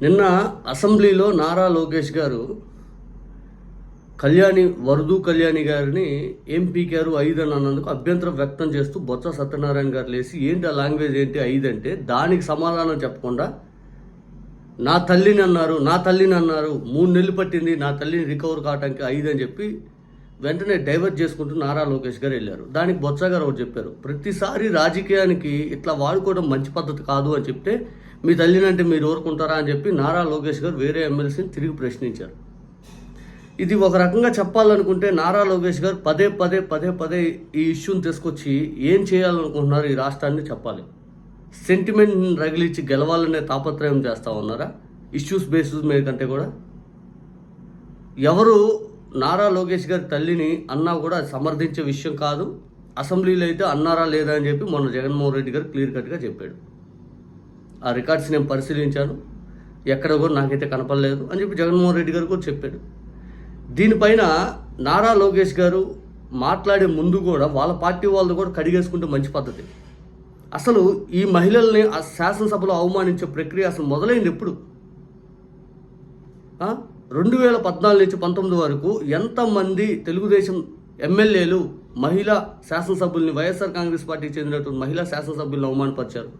నిన్న అసెంబ్లీలో నారా లోకేష్ గారు కళ్యాణి వరదు కళ్యాణి గారిని ఏం పీకారు ఐదు అని అన్నందుకు అభ్యంతరం వ్యక్తం చేస్తూ బొత్స సత్యనారాయణ గారు లేచి ఏంటి ఆ లాంగ్వేజ్ ఏంటి ఐదు అంటే దానికి సమాధానం చెప్పకుండా నా తల్లిని అన్నారు నా తల్లిని అన్నారు మూడు నెలలు పట్టింది నా తల్లిని రికవర్ కావడానికి ఐదు అని చెప్పి వెంటనే డైవర్ట్ చేసుకుంటూ నారా లోకేష్ గారు వెళ్ళారు. దానికి బొత్స గారు ఒకటి చెప్పారు ప్రతిసారి రాజకీయానికి ఇట్లా వాడుకోవడం మంచి పద్ధతి కాదు అని చెప్తే మీ తల్లినంటే మీరు ఊరుకుంటారా అని చెప్పి నారా లోకేష్ గారు వేరే ఎమ్మెల్సీని తిరిగి ప్రశ్నించారు. ఇది ఒక రకంగా చెప్పాలనుకుంటే నారా లోకేష్ గారు పదే పదే పదే పదే ఈ ఇష్యూని తీసుకొచ్చి ఏం చేయాలనుకుంటున్నారు ఈ రాష్ట్రాన్ని చెప్పాలి. సెంటిమెంట్ని రగిలిచ్చి గెలవాలనే తాపత్రయం చేస్తా ఉన్నారా? ఇష్యూస్ బేసిస్ మీద కంటే కూడా. ఎవరు నారా లోకేష్ గారి తల్లిని అన్నా కూడా సమర్థించే విషయం కాదు. అసెంబ్లీలో అయితే అన్నారా లేదా అని చెప్పి మొన్న జగన్మోహన్ రెడ్డి గారు క్లియర్ కట్గా చెప్పాడు. ఆ రికార్డ్స్ నేను పరిశీలించాను. ఎక్కడ కూడా నాకైతే కనపడలేదు అని చెప్పి జగన్మోహన్ రెడ్డి గారు కూడా చెప్పాడు. దీనిపైన నారా లోకేష్ గారు మాట్లాడే ముందు కూడా వాళ్ళ పార్టీ వాళ్ళు కూడా కడిగేసుకుంటే మంచి పద్ధతి. అసలు ఈ మహిళల్ని ఆ శాసనసభలో అవమానించే ప్రక్రియ అసలు మొదలైంది ఎప్పుడు? రెండు వేల పద్నాలుగు నుంచి పంతొమ్మిది వరకు ఎంతమంది తెలుగుదేశం ఎమ్మెల్యేలు మహిళా శాసనసభ్యుల్ని వైఎస్ఆర్ కాంగ్రెస్ పార్టీకి చెందినటువంటి మహిళా శాసనసభ్యులను అవమానపరిచారు?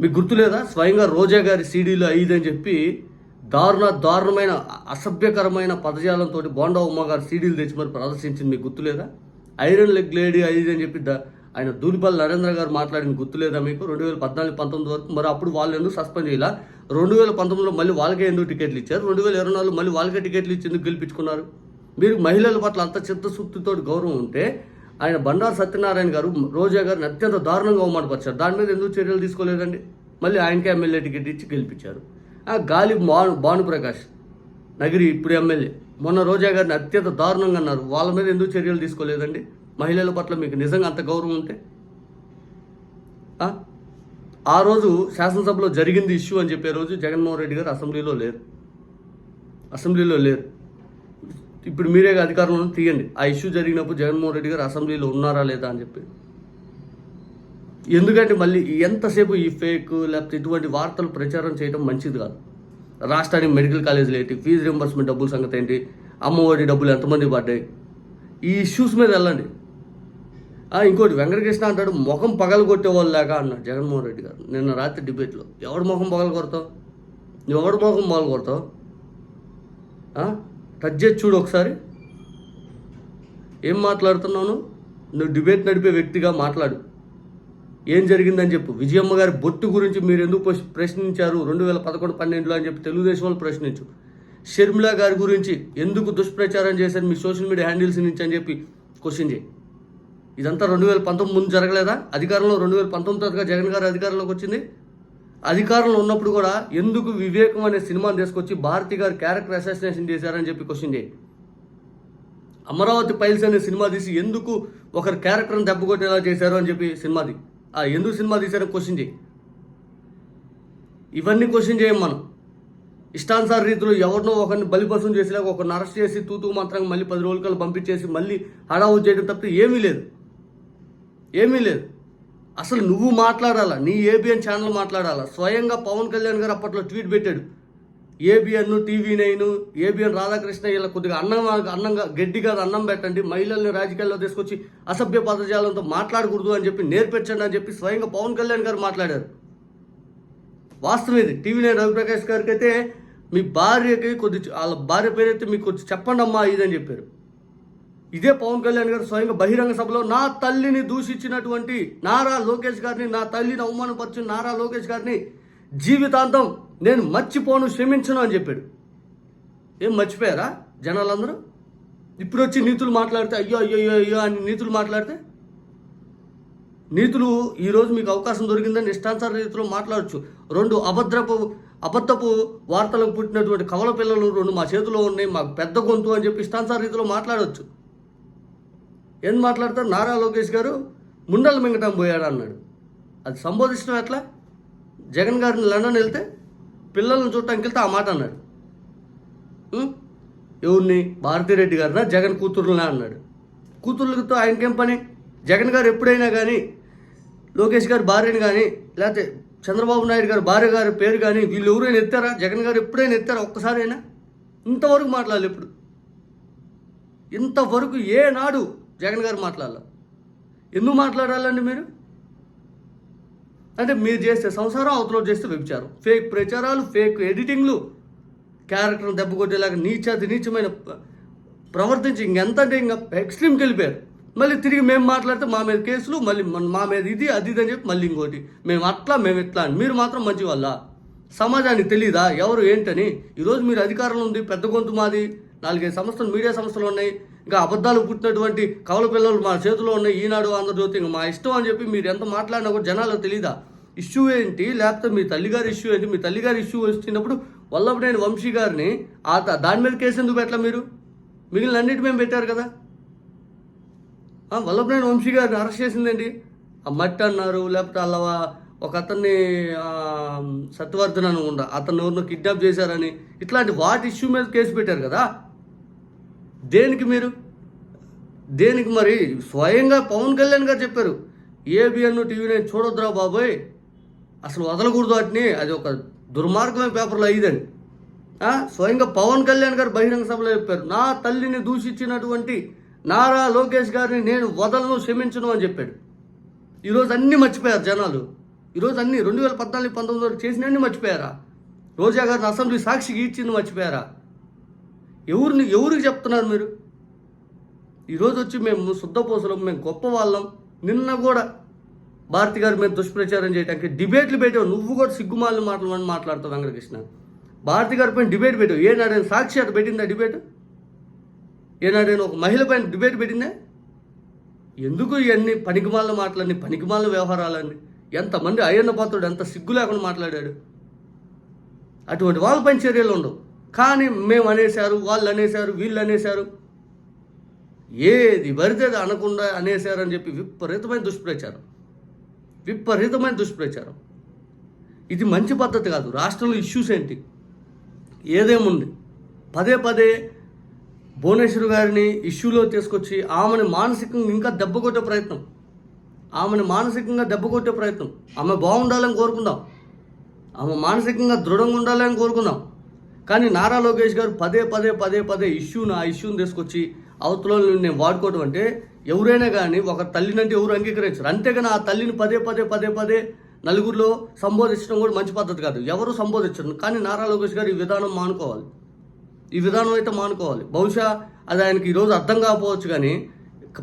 మీకు గుర్తులేదా? స్వయంగా రోజా గారి సీడీలు ఐదు అని చెప్పి దారుణ దారుణమైన అసభ్యకరమైన పదజాలంతో బోండా ఉమ్మ గారు సీడీలు తెచ్చి మరి ప్రదర్శించింది మీకు గుర్తులేదా? ఐరన్ లెగ్ లేడీ ఐదు అని చెప్పి ద- ఆయన దూలిపల్లి నరేంద్ర గారు మాట్లాడిన గుర్తులేదా మీకు? రెండు వేల పద్నాలుగు పంతొమ్మిది వరకు మరి అప్పుడు వాళ్ళు ఎందుకు సస్పెండ్ చేయాల? రెండు వేల పంతొమ్మిదిలో మళ్ళీ వాళ్ళకే ఎందుకు టికెట్లు ఇచ్చారు? రెండు వేల ఇరవై నాలుగు మళ్ళీ వాళ్ళకే టికెట్లు ఇచ్చి ఎందుకు గెలిపించుకున్నారు? మీరు మహిళల పట్ల అంత చిత్తశుద్ధితో గౌరవం ఉంటే ఆయన బండారు సత్యనారాయణ గారు రోజా గారిని అత్యంత దారుణంగా అవమానపరిచారు. దాని మీద ఎందుకు చర్యలు తీసుకోలేదండి? మళ్ళీ ఆయనకే ఎమ్మెల్యే టికెట్ ఇచ్చి గెలిపించారు. ఆ గాలి భాను భానుప్రకాష్ నగిరి ఇప్పుడు ఎమ్మెల్యే. మొన్న రోజా గారిని అత్యంత దారుణంగా అన్నారు. వాళ్ళ మీద ఎందుకు చర్యలు తీసుకోలేదండి? మహిళల పట్ల మీకు నిజంగా అంత గౌరవం ఉంటే? ఆ? ఆ రోజు శాసనసభలో జరిగింది ఇష్యూ అని చెప్పే రోజు జగన్మోహన్ రెడ్డి గారు అసెంబ్లీలో లేరు. అసెంబ్లీలో లేరు. ఇప్పుడు మీరే అధికారంలో తీయండి. ఆ ఇష్యూ జరిగినప్పుడు జగన్మోహన్ రెడ్డి గారు అసెంబ్లీలో ఉన్నారా లేదా అని చెప్పి. ఎందుకంటే మళ్ళీ ఎంతసేపు ఈ ఫేక్ లేకపోతే ఇటువంటి వార్తలు ప్రచారం చేయడం మంచిది కాదు. రాష్ట్రానికి మెడికల్ కాలేజీలు ఏంటి? ఫీజు రింబర్స్మెంట్ డబ్బుల సంగతి ఏంటి? అమ్మఒడి డబ్బులు ఎంతమంది పడ్డాయి? ఈ ఇష్యూస్ మీద వెళ్ళండి. ఇంకోటి వెంకటకృష్ణ అంటాడు ముఖం పగలు కొట్టేవాళ్ళు లేక అన్నాడు జగన్మోహన్ రెడ్డి గారు నిన్న రాత్రి డిబేట్లో ఎవడు ముఖం పగలు కొడతావు నువ్వు ఎవడు ముఖం పగలు కొడతావు టచ్ చేసి చూడు ఒకసారి. ఏం మాట్లాడుతున్నాను నువ్వు? డిబేట్ నడిపే వ్యక్తిగా మాట్లాడు. ఏం జరిగిందని చెప్పు. విజయమ్మ గారి బొట్టు గురించి మీరు ఎందుకు ప్రశ్నించారు? రెండు వేల పదకొండు పన్నెండులో అని చెప్పి తెలుగుదేశం వాళ్ళు ప్రశ్నించు. షర్మిల గారి గురించి ఎందుకు దుష్ప్రచారం చేశారు? మీ సోషల్ మీడియా హ్యాండిల్స్ నుంచి అని చెప్పి క్వశ్చన్ చేయి. ఇదంతా రెండు వేల పంతొమ్మిది ముందు జరగలేదా? అధికారంలో రెండు వేల పంతొమ్మిది తర్వాత జగన్ గారు అధికారంలోకి వచ్చింది. అధికారంలో ఉన్నప్పుడు కూడా ఎందుకు వివేకం అనే సినిమాని తీసుకొచ్చి భారతి గారు క్యారెక్టర్ అసాసినేషన్ చేశారని చెప్పి క్వశ్చన్ చేయి. అమరావతి పైల్స్ అనే సినిమా తీసి ఎందుకు ఒకరి క్యారెక్టర్ని దెబ్బకొట్టేలా చేశారు అని చెప్పి సినిమాది. ఆ ఎందుకు సినిమా తీశారని క్వశ్చన్ చేయి. ఇవన్నీ క్వశ్చన్ చేయం మనం. ఇష్టానుసార రీతిలో ఎవరినో ఒకరిని బలిపశం చేసేలాగా ఒకరిని అరెస్ట్ చేసి తూతూ మాత్రం మళ్ళీ పది రోజుల కల్లా పంపించేసి మళ్ళీ హడావు చేయడం తప్పితే ఏమీ లేదు. ఏమీ లేదు. అసలు నువ్వు మాట్లాడాలా? నీ ఏబిఎన్ ఛానల్ మాట్లాడాలా? స్వయంగా పవన్ కళ్యాణ్ గారు అప్పట్లో ట్వీట్ పెట్టాడు. ABN TV nine ABN Radhakrishna ఇలా కొద్దిగా అన్నం అన్నంగా గడ్డిగా అన్నం పెట్టండి మహిళల్ని రాజకీయాల్లో తీసుకొచ్చి అసభ్య పదజాలంతో మాట్లాడకూడదు అని చెప్పి నేర్పించండి అని చెప్పి స్వయంగా పవన్ కళ్యాణ్ గారు మాట్లాడారు. వాస్తవం ఇది. టీవీ నైన్ రవిప్రకాష్ గారికి అయితే మీ భార్యకి కొద్ది వాళ్ళ భార్య పేరైతే మీకు కొద్ది చెప్పండి అమ్మా ఇదని చెప్పారు. ఇదే పవన్ కళ్యాణ్ గారు స్వయంగా బహిరంగ సభలో నా తల్లిని దూషించినటువంటి నారా లోకేష్ గారిని నా తల్లిని అవమానపరిచిన నారా లోకేష్ గారిని జీవితాంతం నేను మర్చిపోను క్షమించను అని చెప్పాడు. ఏం మర్చిపోయారా జనాలందరూ? ఇప్పుడు వచ్చి నీతులు మాట్లాడితే అయ్యో అయ్యో అయ్యో అయ్యో అని నీతులు మాట్లాడితే? నీతులు ఈరోజు మీకు అవకాశం దొరికిందని ఇష్టానుసార రీతిలో మాట్లాడచ్చు. రెండు అభద్రపు అబద్ధపు వార్తలకు పుట్టినటువంటి కవల పిల్లలు రెండు మా చేతిలో ఉన్నాయి మాకు పెద్ద గొంతు అని చెప్పి ఇష్టానుసార రీతిలో మాట్లాడవచ్చు ఏం మాట్లాడతారు నారా లోకేష్ గారు ముండలు మింగటం పోయాడు అన్నాడు. అది సంబోధించడం ఎట్లా? జగన్ గారిని లండన్ వెళ్తే పిల్లల్ని చూడటానికి వెళ్తే ఆ మాట అన్నాడు. ఎవరిని? భారతిరెడ్డి గారినా? జగన్ కూతురునా అన్నాడు. కూతుర్లతో ఆయనకేం పని? జగన్ గారు ఎప్పుడైనా కానీ లోకేష్ గారు భార్యని కానీ లేకపోతే చంద్రబాబు నాయుడు గారు భార్య గారి పేరు కానీ వీళ్ళు ఎవరైనా ఎత్తారా? జగన్ గారు ఎప్పుడైనా ఎత్తారా? ఒక్కసారైనా? ఇంతవరకు మాట్లాడాలి ఎప్పుడు ఇంతవరకు ఏనాడు జగన్ గారు మాట్లాడాలి? ఎందుకు మాట్లాడాలండి మీరు? అంటే మీరు చేస్తే సంసారం అవతల చేస్తే వ్యభిచారం. ఫేక్ ప్రచారాలు ఫేక్ ఎడిటింగ్లు క్యారెక్టర్ని దెబ్బకొట్టేలాగా నీచాతి నీచమైన ప్రవర్తించి ఇంకెంత అంటే ఇంకా ఎక్స్ట్రీమ్కి వెళ్ళిపోయారు. మళ్ళీ తిరిగి మేము మాట్లాడితే మా మీద కేసులు మళ్ళీ మా మీద ఇది అది ఇది అని చెప్పి మళ్ళీ ఇంకోటి. మేము అట్లా మేము ఇట్లా అని. మీరు మాత్రం మంచి వల్ల సమాజానికి తెలీదా? ఎవరు ఏంటని? ఈరోజు మీరు అధికారంలో ఉంది పెద్ద గొంతు మాది. నాలుగైదు సంస్థలు మీడియా సంస్థలు ఉన్నాయి. ఇంకా అబద్ధాలు పుట్టినటువంటి కవల పిల్లలు మా చేతిలో ఉన్నాయి ఈనాడు ఆంధ్రజ్యోతి ఇంకా మా ఇష్టం అని చెప్పి మీరు ఎంత మాట్లాడినా కూడా జనాలకు తెలీదా? ఇష్యూ ఏంటి? లేకపోతే మీ తల్లిగారి ఇష్యూ ఏంటి? మీ తల్లిగారి ఇష్యూ వచ్చినప్పుడు వల్లభనేని వంశీ గారిని ఆ త- దాని మీద కేసు ఎందుకు పెట్టలే మీరు? మిగిలిన అన్నిటి మేము పెట్టారు కదా. వల్లభనేని వంశీ గారిని అరెస్ట్ చేసిందేంటి? ఆ మట్టి అన్నారు లేకపోతే అలా ఒక అతన్ని సత్యవర్ధన్ అని ఉండ అతను ఎవరినో కిడ్నాప్ చేశారని ఇట్లాంటి వాటి ఇష్యూ మీద కేసు పెట్టారు కదా. దేనికి మీరు? దేనికి మరి? స్వయంగా పవన్ కళ్యాణ్ గారు చెప్పారు. ఏబిఎన్ టీవీ నేను చూడొద్దురా బాబోయ్. అసలు వదలకూడదు వాటిని. అది ఒక దుర్మార్గమైన పేపర్లో అయ్యిదని స్వయంగా పవన్ కళ్యాణ్ గారు బహిరంగ సభలో చెప్పారు. నా తల్లిని దూషించినటువంటి నారా లోకేష్ గారిని నేను వదలను క్షమించను అని చెప్పాడు. ఈరోజు అన్నీ మర్చిపోయారు జనాలు. ఈరోజు అన్ని రెండు వేల పద్నాలుగు పంతొమ్మిది వరకు చేసినన్నీ మర్చిపోయారా? రోజా గారిని అసెంబ్లీ సాక్షికి ఇచ్చింది మర్చిపోయారా? ఎవరిని ఎవరికి చెప్తున్నారు మీరు? ఈరోజు వచ్చి మేము శుద్ధపోసలం మేము గొప్ప వాళ్ళం. నిన్న కూడా భారతి గారు మీద దుష్ప్రచారం చేయడానికి డిబేట్లు పెట్టావు. నువ్వు కూడా సిగ్గుమాలిన మాటలు అని మాట్లాడతావు వెంకటకృష్ణ. భారతి గారి పైన డిబేట్ పెట్టావు. ఏనాడైనా సాక్షి అటు పెట్టిందా డిబేట్? ఏనాడైనా ఒక మహిళ పైన డిబేట్ పెట్టిందా? ఎందుకు ఇవన్నీ పనికిమాలిన మాటలన్నీ పనికిమాలిన వ్యవహారాలన్నీ? ఎంతమంది అయ్యన్న పాత్రుడు ఎంత సిగ్గు లేకుండా మాట్లాడాడు? అటువంటి వాళ్ళపైన చర్యలు ఉండవు. కానీ మేము అనేశారు వాళ్ళు అనేశారు వీళ్ళు అనేశారు. ఏది పడితే అనకుండా అనేశారని చెప్పి విపరీతమైన దుష్ప్రచారం. విపరీతమైన దుష్ప్రచారం. ఇది మంచి పద్ధతి కాదు. రాష్ట్రంలో ఇష్యూస్ ఏంటి? ఏదేముంది? పదే పదే భువనేశ్వర్ గారిని ఇష్యూలో తీసుకొచ్చి ఆమెను మానసికంగా ఇంకా దెబ్బ కొట్టే ప్రయత్నం. ఆమెను మానసికంగా దెబ్బ కొట్టే ప్రయత్నం. ఆమె బాగుండాలని కోరుకుందాం. ఆమె మానసికంగా దృఢంగా ఉండాలని కోరుకుందాం. కానీ నారా లోకేష్ గారు పదే పదే పదే పదే ఇష్యూను ఆ ఇష్యూని తీసుకొచ్చి అవతల నేను వాడుకోవడం అంటే ఎవరైనా కానీ ఒక తల్లినంటే ఎవరు అంగీకరించరు. అంతేగాని ఆ తల్లిని పదే పదే పదే పదే నలుగురిలో సంబోధించడం కూడా మంచి పద్ధతి కాదు. ఎవరు సంబోధించరు. కానీ నారా లోకేష్ గారు ఈ విధానం మానుకోవాలి. ఈ విధానం అయితే మానుకోవాలి. బహుశా అది ఆయనకి ఈరోజు అర్థం కాకపోవచ్చు కానీ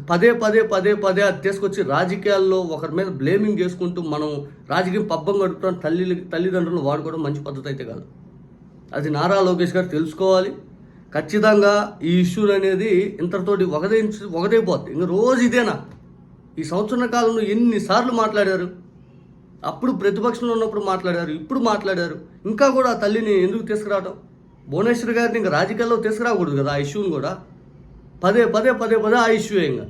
పదే పదే పదే పదే అది తీసుకొచ్చి రాజకీయాల్లో ఒకరి మీద బ్లేమింగ్ చేసుకుంటూ మనం రాజకీయం పబ్బం గడుపుతాం తల్లి తల్లిదండ్రులు వాడుకోవడం మంచి పద్ధతి అయితే కాదు. అది నారా లోకేష్ గారు తెలుసుకోవాలి. ఖచ్చితంగా ఈ ఇష్యూలు అనేది ఇంతటితోటి ఒకదే ఒకటైపోద్ది ఇంకా రోజు ఇదేనా? ఈ సంవత్సర కాలంలో ఎన్నిసార్లు మాట్లాడారు? అప్పుడు ప్రతిపక్షంలో ఉన్నప్పుడు మాట్లాడారు ఇప్పుడు మాట్లాడారు. ఇంకా కూడా ఆ తల్లిని ఎందుకు తీసుకురావటం? భువనేశ్వర్ గారిని ఇంకా రాజకీయాల్లో తీసుకురాకూడదు కదా ఆ ఇష్యూని కూడా. పదే పదే పదే పదే ఆ ఇష్యూ ఇంకా.